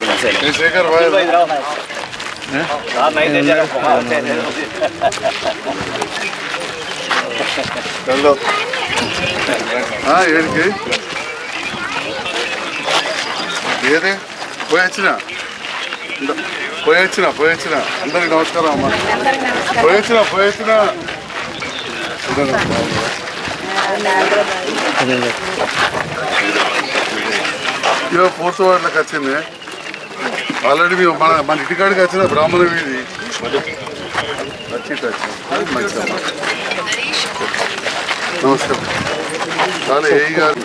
నమస్తే శేఖర్ హలో ఏడికి ఏది పోయి వచ్చిన పోయి వచ్చిన పోయి వచ్చిన అందరికి నమస్కారం అమ్మ పోయి వచ్చిన పోయి వచ్చిన ఇదో ఫోర్త్ వార్డులకు వచ్చింది. ఆల్రెడీ మేము మన మన ఇంటికాడికి వచ్చిన బ్రాహ్మణ వీధి నమస్కారం. చాలా ఏ గారు.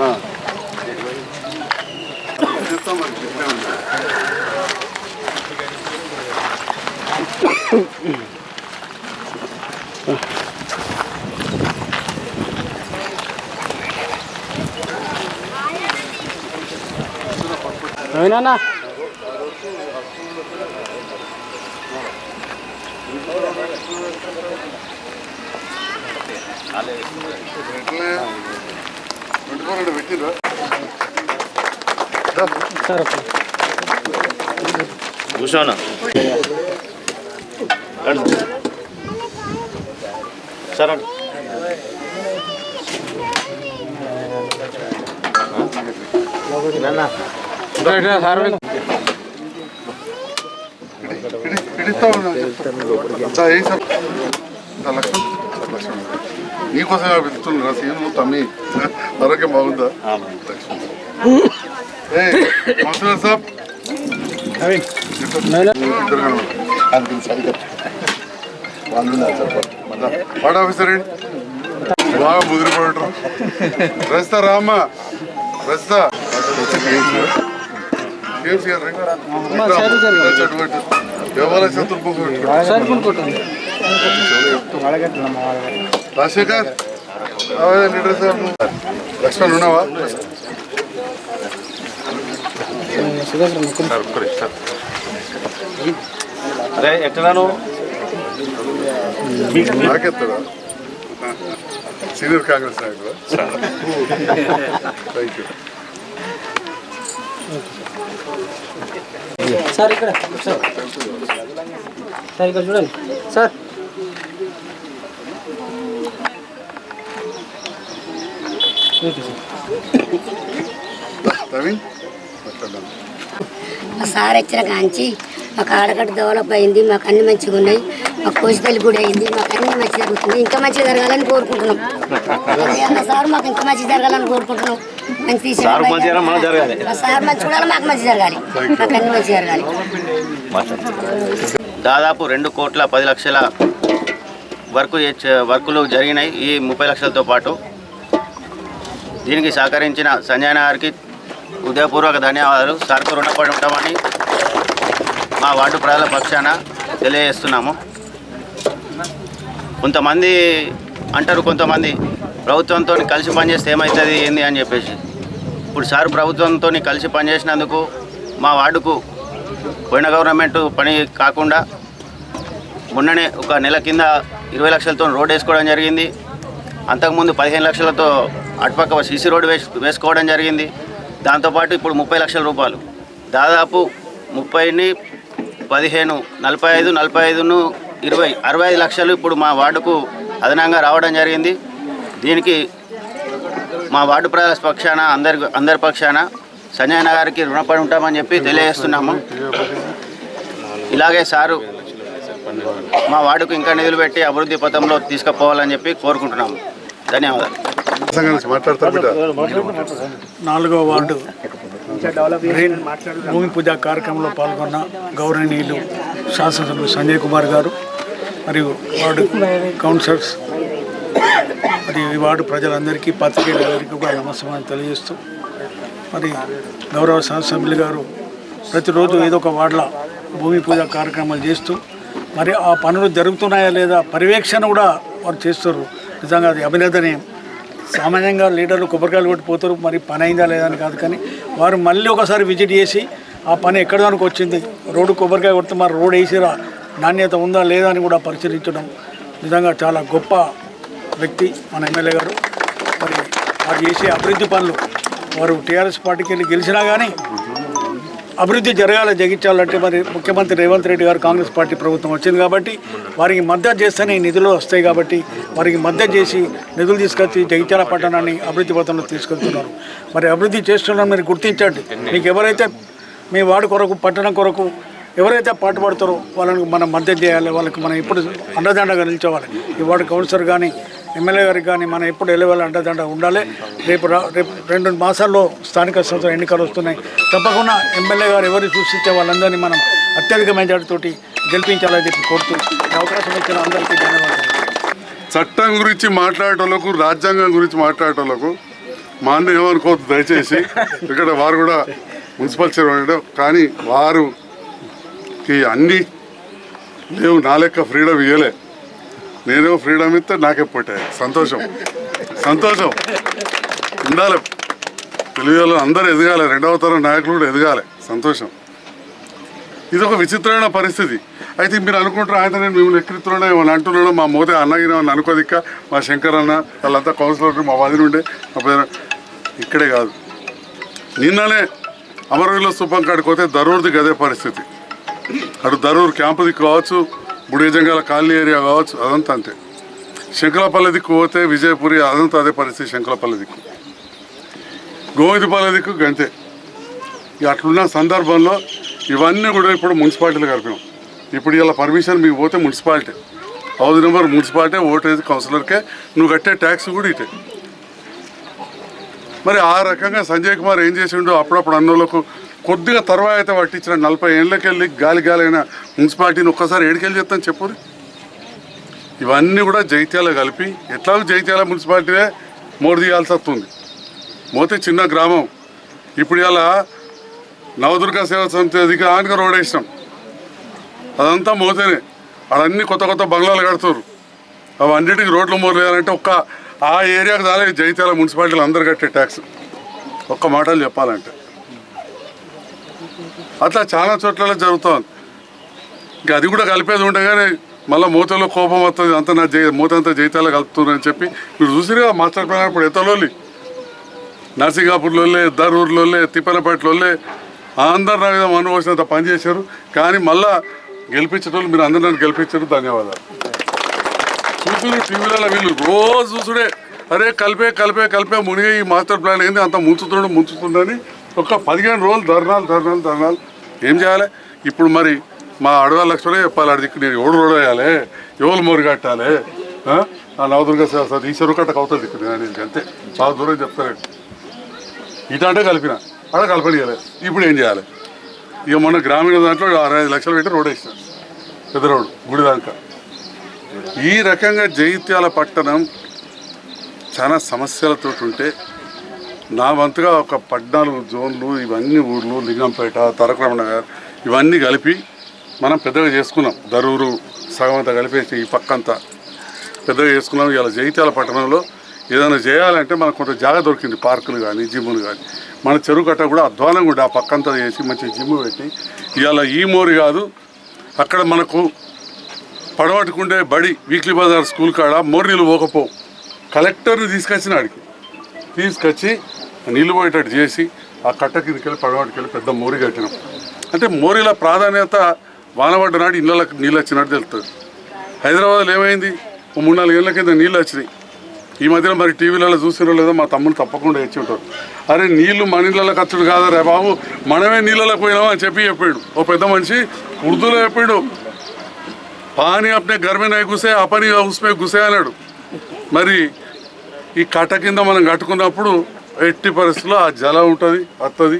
ఆ. చెప్తాం ఏమైనా చెప్పే కూర్చోనా? సరే. పిడి- నీకోసం పిలుస్తున్నా సీఎం తమ్మి ఆరోగ్యం బాగుందా కౌన్సిలర్ సాబ్ ఇద్దరు వాళ్ళు ఉన్నారు ఆఫీసర్ ఏంటి? బాగా ముదిరిపోయాడు రస్తా రామ్మా రస్తా వ్యవహార శత్రు రాజశేఖర్ అవే లీడర్ సార్ నువ్వు. లక్ష్మణ్ ఉన్నావా? అరే ఎట్లా నాకెత్తడా? సీనియర్ కాంగ్రెస్ నాయకుడు? థ్యాంక్ యూ సార్ ఇక్కడ. సార్. సార్ ఇక్కడ చూడండి. సార్. సార్? వచ్చిన కాంచి. మాకు ఆడగడ్డ డెవలప్ అయింది మాకు అన్ని మంచిగా ఉన్నాయి మాకు కోసిపల్లి కూడా అయింది మాకు అన్ని మంచిగా జరుగుతుంది. ఇంకా మంచిగా జరగాలని కోరుకుంటున్నాం. అన్న సార్ మాకు ఇంకా మంచిగా జరగాలని కోరుకుంటున్నాం. మంచి సార్ మంచి చూడాలి మాకు మంచి జరగాలి. మాకు అన్ని మంచి జరగాలి. దాదాపు రెండు కోట్ల పది లక్షల వర్క్ వర్కులు జరిగినాయి ఈ ముప్పై లక్షలతో పాటు. దీనికి సహకరించిన సంజయ్ గారికి హృదయపూర్వక ధన్యవాదాలు. సార్కు రుణపడి ఉంటామని మా వార్డు ప్రజల పక్షాన తెలియజేస్తున్నాము. కొంతమంది అంటారు కొంతమంది ప్రభుత్వంతో కలిసి పనిచేస్తే ఏమవుతుంది ఏంది అని చెప్పేసి. ఇప్పుడు సార్ ప్రభుత్వంతో కలిసి పనిచేసినందుకు మా వార్డుకు పోయిన గవర్నమెంట్ పని కాకుండా మొన్ననే ఒక నెల కింద ఇరవై లక్షలతో రోడ్ వేసుకోవడం జరిగింది. అంతకుముందు పదిహేను లక్షలతో అటుపక్క సీసీ రోడ్ వేసు వేసుకోవడం జరిగింది. దాంతోపాటు ఇప్పుడు ముప్పై లక్షల రూపాయలు. దాదాపు ముప్పైని పదిహేను నలభై ఐదు నలభై ఐదును ఇరవై అరవై ఐదు లక్షలు ఇప్పుడు మా వార్డుకు అదనంగా రావడం జరిగింది. దీనికి మా వార్డు ప్రజల పక్షాన అందరి అందరి పక్షాన సంజయ్ గారికి రుణపడి ఉంటామని చెప్పి తెలియజేస్తున్నాము. ఇలాగే సారు మా వార్డుకు ఇంకా నిధులు పెట్టి అభివృద్ధి పథంలో తీసుకుపోవాలని చెప్పి కోరుకుంటున్నాము. ధన్యవాదాలు. మాట్లాడతారు నాలుగో వార్డు. గ్రీన్ భూమి పూజ కార్యక్రమంలో పాల్గొన్న గౌరవనీయులు శాసనసభ్యులు సంజయ్ కుమార్ గారు మరియు వార్డు కౌన్సిలర్స్ మరియు ఈ వార్డు ప్రజలందరికీ పత్రికేయులందరికీ కూడా నమస్కారం తెలియజేస్తూ మరి గౌరవ శాసనసభ్యులు గారు ప్రతిరోజు ఏదో ఒక వార్డుల భూమి పూజ కార్యక్రమాలు చేస్తూ మరి ఆ పనులు జరుగుతున్నాయా లేదా పర్యవేక్షణ కూడా వారు చేస్తారు. నిజంగా అది అభినందనీయం. సామాన్యంగా లీడర్లు కొబ్బరికాయలు కొట్టిపోతారు మరి పని అయిందా లేదా అని కాదు కానీ వారు మళ్ళీ ఒకసారి విజిట్ చేసి ఆ పని ఎక్కడి దానికి వచ్చింది రోడ్డు కొబ్బరికాయ కొడితే మరి రోడ్ వేసిరా నాణ్యత ఉందా లేదా అని కూడా పరిశీలించడం నిజంగా చాలా గొప్ప వ్యక్తి మన ఎమ్మెల్యే గారు. మరి వారు చేసే అభివృద్ధి పనులు వారు టీఆర్ఎస్ పార్టీకి వెళ్ళి గెలిచినా కానీ అభివృద్ధి జరగాలి జగించాలంటే మరి ముఖ్యమంత్రి రేవంత్ రెడ్డి గారు కాంగ్రెస్ పార్టీ ప్రభుత్వం వచ్చింది కాబట్టి వారికి మద్దతు చేస్తేనే నిధులు వస్తాయి కాబట్టి వారికి మద్దతు చేసి నిధులు తీసుకొచ్చి జగిత్యాల పట్టణాన్ని అభివృద్ధి పథంలో తీసుకెళ్తున్నారు. మరి అభివృద్ధి చేస్తున్నారని మీరు గుర్తించండి. మీకు ఎవరైతే మీ వాడు కొరకు పట్టణం కొరకు ఎవరైతే పాటుపడతారో వాళ్ళని మనం మద్దతు చేయాలి. వాళ్ళకి మనం ఎప్పుడు అండదండగా నిల్చోవాలి. ఈ వార్డు కౌన్సిలర్ కానీ ఎమ్మెల్యే గారికి కానీ మనం ఎప్పుడు ఎలవేళ అండదండ ఉండాలి. రేపు రా- రేపు రెండు మాసాల్లో స్థానిక సంస్థల ఎన్నికలు వస్తున్నాయి. తప్పకుండా ఎమ్మెల్యే గారు ఎవరు సూచిస్తే వాళ్ళందరినీ మనం అత్యధిక మెజార్టీతోటి గెలిపించాలని చెప్పి కోరుతూ అవకాశం ఇచ్చిన అందరికీ ధన్యవాదాలు. చట్టం గురించి మాట్లాడటంలోకు రాజ్యాంగం గురించి మాట్లాడటంలోకు మా అన్న ఏమనుకోవద్దు దయచేసి. ఇక్కడ వారు కూడా మున్సిపల్ చైర్మన్ కానీ వారు అన్నీ లేవు నా లెక్క ఫ్రీడమ్ ఇవ్వలే నేనేమో ఫ్రీడమ్ ఇస్తే నాకే పుట్టాయి సంతోషం. సంతోషం. ఉండాలి. తెలుగులో అందరూ ఎదగాలి. రెండవ తరం నాయకులు కూడా ఎదగాలి. సంతోషం. ఇది ఒక విచిత్రమైన పరిస్థితి. అయితే మీరు అనుకుంటారు ఆయన నేను మిమ్మల్ని ఎక్కిరిస్తున్నాడో ఏమని అంటున్నాడో మా మోతే అన్నగిన అని అనుకోదిక్క? మా శంకర్ అన్న వాళ్ళంతా కౌన్సిలర్ మా వదిన ఉండే మా ఇక్కడే కాదు. నిన్ననే అమరవీలో స్థూపం కాడికి పోతే దరూర్ది గదే పరిస్థితి. అటు దరూర్ క్యాంపు దిక్కు కావచ్చు బుడిజంగాల కాలనీ ఏరియా కావచ్చు అదంతా అంతే. శంకలపల్లి దిక్కు పోతే విజయపురి అదంతా అదే పరిస్థితి శంకలపల్లి దిక్కు. గోవిందపల్లి దిక్కు గంతే. ఇక అట్లున్న సందర్భంలో ఇవన్నీ కూడా ఇప్పుడు మున్సిపాలిటీలు కలిపినాం ఇప్పుడు ఇలా పర్మిషన్ మీకు పోతే మున్సిపాలిటీ. హౌస్ నెంబర్ మున్సిపాలిటీ ఓటేజ్ కౌన్సిలర్కే. నువ్వు కట్టే ట్యాక్స్ కూడా ఇటే. మరి ఆ రకంగా సంజయ్ కుమార్ ఏం చేసిండో అప్పుడప్పుడు అన్నోళ్ళకు కొద్దిగా తర్వాత పట్టించిన నలభై ఏళ్ళకెళ్ళి గాలి గాలి అయిన మున్సిపాలిటీని ఒక్కసారి ఏడికెళ్ళి చెప్తాను చెప్పు. ఇవన్నీ కూడా జైత్యాల కలిపి ఎట్లాగో జైత్యాల మున్సిపాలిటీలే మోడీ తీయాల్సి వస్తుంది. మోతే చిన్న గ్రామం. ఇప్పుడు ఇలా నవదుర్గ సేవా సమితి అధికారానికి రోడ్ వేసినాం. అదంతా మోతేనే. అడన్నీ కొత్త కొత్త బంగ్లాలు కడుతున్నారు అవన్నిటికి రోడ్లు మోరలేదంటే ఒక్క ఆ ఏరియాకి దాని జైత్యాల మున్సిపాలిటీలు అందరు కట్టే ట్యాక్స్. ఒక్క మాటలు చెప్పాలంటే. అట్లా చాలా చోట్ల జరుగుతుంది. ఇంకా అది కూడా కలిపేది ఉంటే కానీ మళ్ళీ మూతలో కోపం వస్తుంది అంత నా జై మూత అంతా జైతాలో కలుపుతున్నారని చెప్పి మీరు చూసిరుగా మాస్టర్ ప్లాన్ అప్పుడు ఎత్తలోలి నర్సింగాపూర్లోలే దరూర్లోలే తిప్పనపేటలోలే అందరు నా విధంగా అనుభవించినంత పని చేశారు. కానీ మళ్ళా గెలిపించేటోళ్ళు మీరు అందరూ నన్ను గెలిపించారు. ధన్యవాదాలు. చూసుడు టీవీలలో వీళ్ళు రోజు చూసుడే అరే కలిపే కలిపే కలిపే మునిగే ఈ మాస్టర్ ప్లాన్ ఏంది? అంత ముంచుతున్నాడు ముంచుతుందని ఒక పదిహేను రోజులు ధర్నాలు ధర్నాలు ధర్నాలు ఏం చేయాలి? ఇప్పుడు మరి మా అడవ లక్షలే చెప్పాలి అడిగి నేను ఎవడు రోడ్ వేయాలి ఎవరు మోరు కట్టాలి? ఆ? ఆ నవదుర్గ సార్ ఈ చెరువు కట్టకు అవుతుంది ఇక్కడ నేను అంతే. చాలా దూరం చెప్తాను ఇటంటే అంటే కలిపిన అక్కడ కలపనియాలి ఇప్పుడు ఏం చేయాలి? ఇక మొన్న గ్రామీణ దాంట్లో అరవై ఐదు లక్షలు పెట్టి రోడ్ వేసిన పెద్ద రోడ్ గుడి దాకా. ఈ రకంగా జైత్యాల పట్టణం చాలా సమస్యలతో ఉంటే నా వంతుగా ఒక పద్నాలుగు జోన్లు ఇవన్నీ ఊర్లు లింగంపేట తరకరమ నగర్ ఇవన్నీ కలిపి మనం పెద్దగా చేసుకున్నాం. దరూరు సగం అంతా కలిపేసి ఈ పక్కంతా పెద్దగా చేసుకున్నాం. ఇలా జైత్యాల పట్టణంలో ఏదైనా చేయాలంటే మనకు కొంత జాగా దొరికింది. పార్కులు కానీ జిమ్లు కానీ మన చెరువు కట్ట కూడా అధ్వానంగా ఉండే ఆ పక్కంతా చేసి మంచి జిమ్ పెట్టి ఇవాళ ఈ మోరు కాదు అక్కడ మనకు పడవట్టుకుండే బడి వీక్లీ బజార్ స్కూల్ కాడ మోరు నీళ్ళు పోకపోవు. కలెక్టర్ని తీసుకొచ్చిన ఆడికి. తీసుకొచ్చి నీళ్ళు పోయేటట్టు చేసి ఆ కట్ట పడవాటికి వెళ్ళి పెద్ద మోరి కట్టినాం. అంటే మోరీల ప్రాధాన్యత వానబడ్డ నాడు ఇళ్ళకి నీళ్ళు వచ్చినట్టు తెలుస్తుంది హైదరాబాద్లో ఏమైంది? ఓ మూడు నాలుగు ఏళ్ళ కింద నీళ్ళు వచ్చినాయి. ఈ మధ్యలో మరి టీవీలలో చూసినో లేదో మా తమ్ముడు తప్పకుండా ఇచ్చి ఉంటారు అరే నీళ్ళు మన ఇళ్ళలో ఖర్చుడు కాదా రే బాబు? మనమే నీళ్ళలో పోయినామా అని చెప్పి చెప్పాడు. ఓ పెద్ద మనిషి ఉర్దూలో చెప్పాడు. పాని అప్నే గర్మే నై గుసే అపని ఉస్మే గుసే అన్నాడు. మరి ఈ కట్ట కింద మనం కట్టుకున్నప్పుడు ఎట్టి పరిస్థితుల్లో ఆ జలం ఉంటుంది వస్తుంది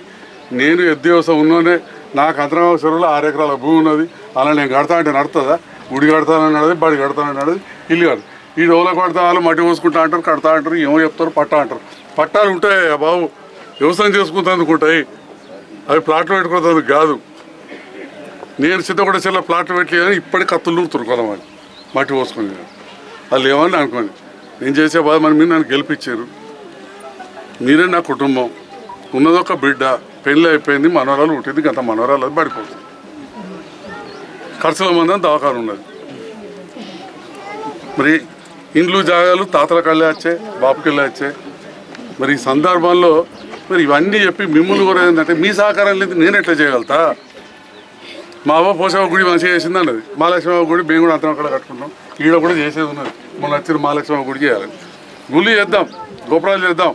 నేను ఎద్దేవసం ఉన్నోనే నాకు అంతరామ చెరువులో ఆరు ఎకరాల భూమి ఉన్నది. అలా నేను కడతా అంటే నడుతుందా? గుడి కడతానన్నది బడి కడతానన్నది ఇల్లు కాదు ఈ డోల కడతా వాళ్ళు మట్టి పోసుకుంటా అంటారు కడతా అంటారు ఏమో చెప్తారు పట్టా అంటారు. పట్టాలు ఉంటాయి బాబు వ్యవసాయం చేసుకుంటేందుకు ఉంటాయి అవి ప్లాట్లు పెట్టుకునేందుకు కాదు. నేను సిద్ధపడే చిల్ల ప్లాట్లు పెట్టి కానీ ఇప్పటికి కత్తులు నూరుతున్నారు కొంతమంది మట్టి పోసుకుని. వాళ్ళు ఏమని అనుకోండి. నేను చేసే బాధ మన నన్ను గెలిపించారు. మీరే నా కుటుంబం. ఉన్నదొక బిడ్డ పెళ్ళి అయిపోయింది మనవరాలు ఉంటుంది గత మనవరాలు అది పడిపోతుంది. ఖర్చుల మంది దవాఖాన ఉన్నది. మరి ఇండ్లు జాగాలు తాతల కళ్ళే వచ్చాయి బాపుకెళ్ళే వెళ్ళి వచ్చాయి మరి ఈ సందర్భంలో మరి ఇవన్నీ చెప్పి మిమ్మల్ని కూడా ఏంటంటే మీ సహకారం లేదు నేను ఎట్లా చేయగలుగుతా? మా అవ్వ పోషవ గుడి మంచిగా చేసింది అన్నది. మహాలక్ష్మి గుడి మేము కూడా అంతరం అక్కడ కట్టుకుంటాం ఈడ కూడా చేసేది ఉన్నది. మొన్న వచ్చిన మహాలక్ష్మి గుడి చేయాలి. గుళ్ళు చేద్దాం. గోపురాలు చేద్దాం.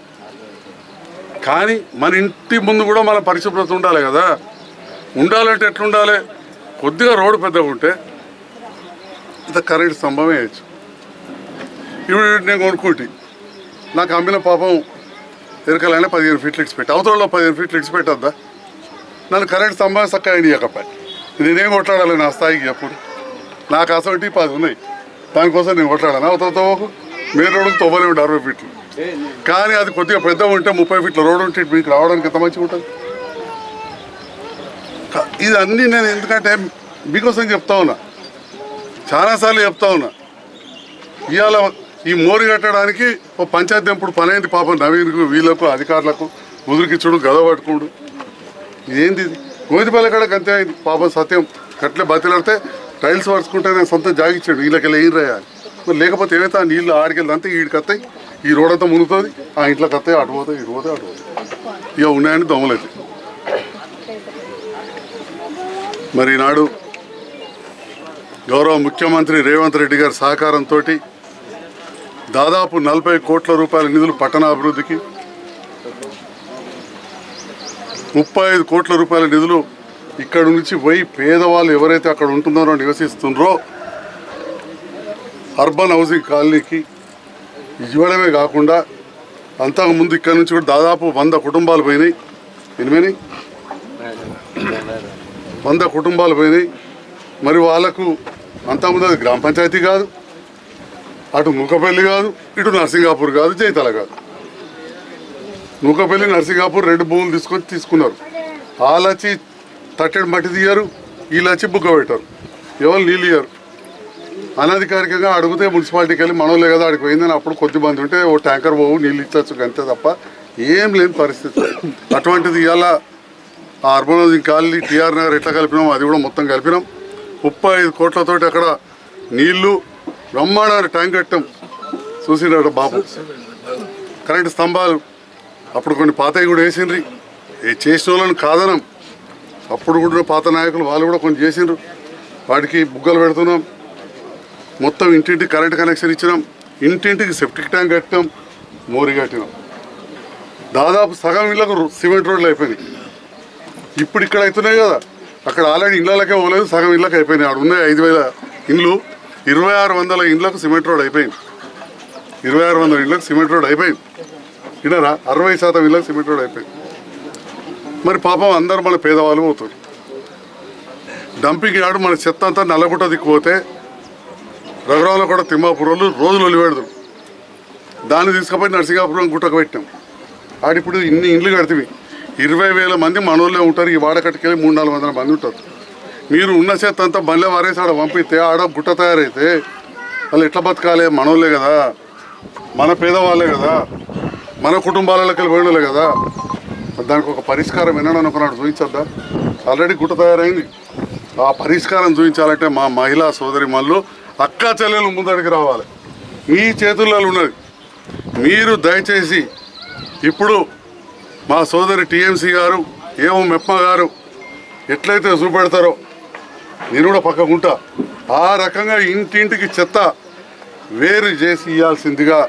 కానీ మన ఇంటి ముందు కూడా మన పరిశుభ్రత ఉండాలి కదా. ఉండాలంటే ఎట్లుండాలి? కొద్దిగా రోడ్డు పెద్దగా ఉంటే ఇంత కరెంట్ స్తంభం వేయచ్చు. ఇప్పుడు నేను కొనుక్కుంటే. నాకు అమ్మిన పాపం ఎరకలైనా పదిహేను ఫీట్లు ఇచ్చి పెట్టి అవతలలో పదిహేను ఫీట్లు ఇచ్చి పెట్టద్దా నన్ను కరెంట్ స్తంభం చక్కగా ఇయ్యకపోయి నేనేం కొట్లాడాలి నా స్థాయికి ఎప్పుడు నాకు అసలు పది ఉన్నాయి దానికోసం నేను కొట్లాడాను అవతలతో మెయిన్ రోడ్డు తొవ్వలే ఉంటే అరవై ఫీట్లు. కానీ అది కొద్దిగా పెద్ద ఉంటే ముప్పై ఫీట్ల రోడ్డు ఉంటే మీకు రావడానికి ఎంత మంచిగా ఉంటుంది? ఇది అన్నీ నేను ఎందుకంటే మీకోసం చెప్తా ఉన్నా. చాలాసార్లు చెప్తా ఉన్నా. ఇవాళ ఈ మోరి కట్టడానికి ఓ పంచాయతీ ఇప్పుడు పని అయింది పాపం నవీన్కు వీళ్ళకు అధికారులకు ముదురుకిచ్చుడు గద పట్టుకోడు. ఇదేంది ఇది? గోధిపల్లి కాడకి అంతే పాపం సత్యం కట్లే బతిలాడితే టైల్స్ పరుచుకుంటే నేను సొంత జాగిచ్చాడు వీళ్ళకెళ్ళి ఏం రాయాలి? మరి లేకపోతే ఏమైతే ఆ నీళ్ళు ఆడికెళ్ళి అంతే ఈడికి వస్తాయి ఈ రోడ్ అంతా మునుగుతుంది ఆ ఇంట్లోకి వస్తాయి అటు పోతాయి ఇటు పోతాయి అటు పోతాయి. ఇక ఉన్నాయని దొంగలేదు మరి ఈనాడు గౌరవ ముఖ్యమంత్రి రేవంత్ రెడ్డి గారి సహకారంతో దాదాపు నలభై కోట్ల రూపాయల నిధులు పట్టణాభివృద్ధికి ముప్పై ఐదు కోట్ల రూపాయల నిధులు ఇక్కడ నుంచి పోయి పేదవాళ్ళు ఎవరైతే అక్కడ ఉంటున్నారో నివసిస్తున్నారో అర్బన్ హౌసింగ్ కాలనీకి ఇవ్వడమే కాకుండా అంతకుముందు ఇక్కడ నుంచి కూడా దాదాపు వంద కుటుంబాలు పోయినాయి. ఎనిమిది వంద కుటుంబాలు పోయినాయి. మరి వాళ్ళకు అంతకుముందు అది గ్రామ పంచాయతీ కాదు అటు ముఖపల్లి కాదు ఇటు నర్సింగాపూర్ కాదు జైతల కాదు. నూకపల్లి నర్సింగాపూర్ రెండు భూములు తీసుకొని తీసుకున్నారు. వాళ్ళొచ్చి తట్టెడు మట్టి తీయరు వీళ్ళొచ్చి బుగ్గ పెట్టారు. ఎవరు నీళ్ళు ఇయ్యరు. అనధికారికంగా అడిగితే మున్సిపాలిటీకి వెళ్ళి మనం కదా అడిగిపోయిందని అప్పుడు కొద్ది మంది ఉంటే ఓ ట్యాంకర్ పోవు నీళ్ళు ఇచ్చచ్చు అంతే తప్ప ఏం లేని పరిస్థితి. అటువంటిది ఇవాళ ఆ అర్బన్ కాలనీ టీఆర్ నగర్ ఎట్లా కలిపినాం అది కూడా మొత్తం కలిపినాం. ముప్పై ఐదు కోట్లతోటి అక్కడ నీళ్ళు బ్రహ్మాండ ట్యాంక్ కట్టాం. చూసినాడు బాబు? కరెంటు స్తంభాలు అప్పుడు కొన్ని పాతవి కూడా వేసిండ్రి. ఏ చేసిన వాళ్ళని కాదనం. అప్పుడు కూడా పాత నాయకులు వాళ్ళు కూడా కొన్ని చేసిండ్రు. వాటికి బుగ్గలు పెడుతున్నాం. మొత్తం ఇంటింటికి కరెంట్ కనెక్షన్ ఇచ్చినాం. ఇంటింటికి సెప్టిక్ ట్యాంక్ కట్టినాం. మోరి కట్టినాం. దాదాపు సగం ఇళ్ళకు సిమెంట్ రోడ్లు అయిపోయినాయి. ఇప్పుడు ఇక్కడ అవుతున్నాయి కదా. అక్కడ ఆల్రెడీ ఇళ్ళకే పోలేదు సగం ఇళ్ళకి అయిపోయినాయి. అక్కడ ఉన్నాయి ఐదు వేల ఇండ్లు. ఇరవై ఆరు వందల ఇండ్లకు సిమెంట్ రోడ్ అయిపోయింది. ఇరవై ఆరు వందల ఇండ్లకు సిమెంట్ రోడ్ అయిపోయింది. వినరా? అరవై శాతం ఇళ్ళకి సిమెంట్ రోడ్ అయిపోయింది. మరి పాపం అందరూ మన పేదవాళ్ళు పోతారు డంపింగ్ యార్డు మన చెత్త అంతా నల్లగుట్ట దిక్కుపోతే రఘురావులో కూడా తిమ్మాపురంలో రోజులు వదిలిపెడతాం దాన్ని తీసుకుపోయి నరసింహాపురం గుట్టకు పెట్టాం ఆడిప్పుడు ఇన్ని ఇండ్లు కడితే ఇరవై వేల మంది మనోళ్ళే ఉంటారు. ఈ వాడకట్టుకెళ్ళి మూడు నాలుగు వందల మంది ఉంటారు. మీరు ఉన్న చెత్త అంతా బండ్ల వారేసి ఆడ పంపిస్తే ఆడ గుట్ట తయారైతే వాళ్ళు ఎట్లా బతకాలి? మనోళ్ళే కదా. మన పేదవాళ్ళే కదా. మన కుటుంబాలలోకి వెళ్ళి కదా. దానికి ఒక పరిష్కారం వినడం ఒకనాడు చూపించద్దా ఆల్రెడీ గుట్ట తయారైంది. ఆ పరిష్కారం చూపించాలంటే మా మహిళా సోదరి మళ్ళు అక్క చెల్లెలు ముందడికి రావాలి. మీ చేతుల్లో ఉన్నది. మీరు దయచేసి ఇప్పుడు మా సోదరి టీఎంసీ గారు ఏమో మెప్ప గారు ఎట్లయితే చూపెడతారో నేను కూడా పక్కకుంటా ఆ రకంగా ఇంటింటికి చెత్త వేరు చేసి ఇవ్వాల్సిందిగా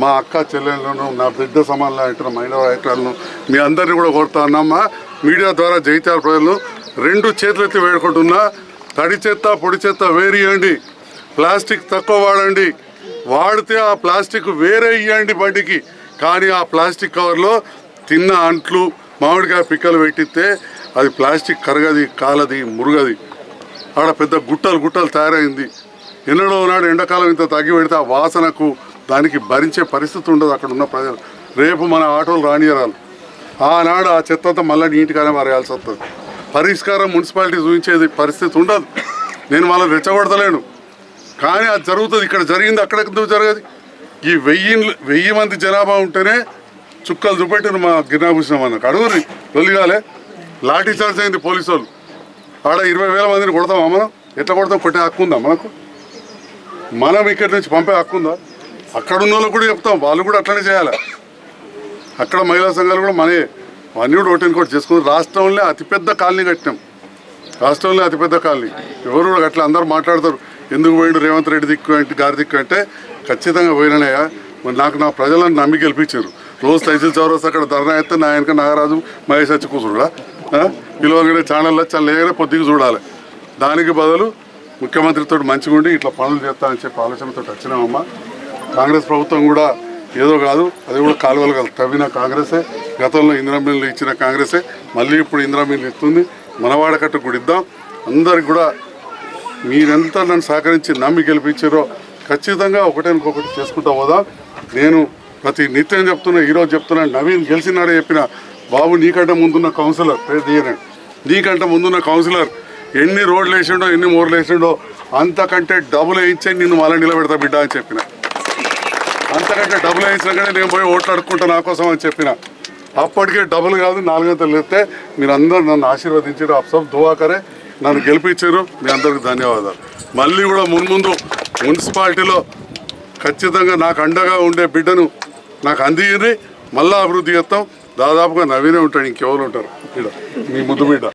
మా అక్క చెల్లెళ్ళను నా బిడ్డ సమానంలో అయిన మైనర్ యాక్టర్లను మీ అందరినీ కూడా కోరుతా ఉన్నామా మీడియా ద్వారా జైత్యాల ప్రజలను రెండు చేతులెత్తి వేడుకుంటున్నా తడి చెత్త పొడి చెత్త వేరియండి ప్లాస్టిక్ తక్కువ వాడండి వాడితే ఆ ప్లాస్టిక్ వేరే ఇవ్వండి బండికి. కానీ ఆ ప్లాస్టిక్ కవర్లో తిన్న అంట్లు మామిడికాయ పిక్కలు పెట్టిస్తే అది ప్లాస్టిక్ కరగది కాలది మురుగది. ఆడ పెద్ద గుట్టలు గుట్టలు తయారైంది. ఎన్నడో నాడు ఎండాకాలం ఇంత తగ్గి పెడితే ఆ వాసనకు దానికి భరించే పరిస్థితి ఉండదు అక్కడ ఉన్న ప్రజలు. రేపు మన ఆటోలు రానియరాలు. ఆనాడు ఆ చెత్తంతా మళ్ళీ నీటిగానే మారేయాల్సి వస్తుంది. పరిష్కారం మున్సిపాలిటీ చూపించేది పరిస్థితి ఉండదు. నేను వాళ్ళని రెచ్చగొడతలేను. కానీ అది జరుగుతుంది. ఇక్కడ జరిగింది అక్కడ జరగదు? ఈ వెయ్యి వెయ్యి మంది జనాభా ఉంటేనే చుక్కలు చూపెట్టిన మా గిరినాభూషణం అన్న. అడుగురి తొలిగాలే లాఠీ చార్జ్ అయింది పోలీసు వాళ్ళు ఆడ ఇరవై వేల మందిని కొడతామా మనం? ఎట్లా కొడతాం? కొట్టే హక్కు ఉందా మనకు? మనం ఇక్కడి నుంచి పంపే హక్కు ఉందా? అక్కడ ఉన్న వాళ్ళకు కూడా చెప్తాం. వాళ్ళు కూడా అట్లనే చేయాలి. అక్కడ మహిళా సంఘాలు కూడా మన అన్నీ కూడా ఒకటి కూడా చేసుకుని రాష్ట్రంలో అతిపెద్ద కాలనీ కట్టినాం. రాష్ట్రంలో అతిపెద్ద కాలనీ. ఎవరు కూడా అట్లా అందరు మాట్లాడతారు. ఎందుకు పోయిండు రేవంత్ రెడ్డి దిక్కు అంటే గారి దిక్కు అంటే ఖచ్చితంగా పోయినయ్యా మరి నాకు నా ప్రజలను నమ్మి గెలిపించారు. రోజు తహసీల్ చౌరస్ అక్కడ ధర్నా అయితే నా వెనక నాగరాజు మహేష్ వచ్చి కూర్చుడా. పిలవగానే ఛానల్లో చాలా వాళ్ళు పొద్దుకు చూడాలి. దానికి బదులు ముఖ్యమంత్రితో మంచిగా ఉండి ఇట్లా పనులు చేస్తానని చెప్పి ఆలోచనతో వచ్చినామమ్మా. కాంగ్రెస్ ప్రభుత్వం కూడా ఏదో కాదు అది కూడా కాలువలు కదా. తవ్విన కాంగ్రెసే గతంలో ఇందిరామిల్లు ఇచ్చిన కాంగ్రెసే మళ్ళీ ఇప్పుడు ఇందిరామిల్లు ఇస్తుంది. మనవాడకట్టు కూడా ఇద్దాం. అందరికి కూడా మీరెంత నన్ను సహకరించి నమ్మి గెలిపించారో ఖచ్చితంగా ఒకటేనకొకటి చేసుకుంటా పోదాం. నేను ప్రతి నిత్యం చెప్తున్నా ఈరోజు చెప్తున్నా నవీన్ గెలిచినాడే చెప్పిన బాబు నీకంటే ముందున్న కౌన్సిలర్ పేరు తీయనండి నీకంటే ముందున్న కౌన్సిలర్ ఎన్ని రోడ్లు వేసిండో ఎన్ని మోర్లు వేసిండో అంతకంటే డబుల్ వేయించే నిన్ను మళ్ళీ నిలబెడతా బిడ్డ అని చెప్పిన. అంతకంటే డబుల్ వేయించినా కానీ నేను పోయి ఓట్లు అడుక్కుంటా నా కోసం అని చెప్పిన. అప్పటికే డబుల్ కాదు నాలుగంతలు ఎత్తే మీరు అందరూ నన్ను ఆశీర్వదించారు అప్సబ్ దువాకరే. నన్ను గెలిపించారు మీ అందరికి ధన్యవాదాలు. మళ్ళీ కూడా మున్ముందు మున్సిపాలిటీలో ఖచ్చితంగా నాకు అండగా ఉండే బిడ్డను నాకు అందింది మళ్ళా అభివృద్ధి చేస్తాం. దాదాపుగా నవీనే ఉంటాడు ఇంకెవరు ఉంటారు? ఈడ మీ ముద్దు బిడ్డ.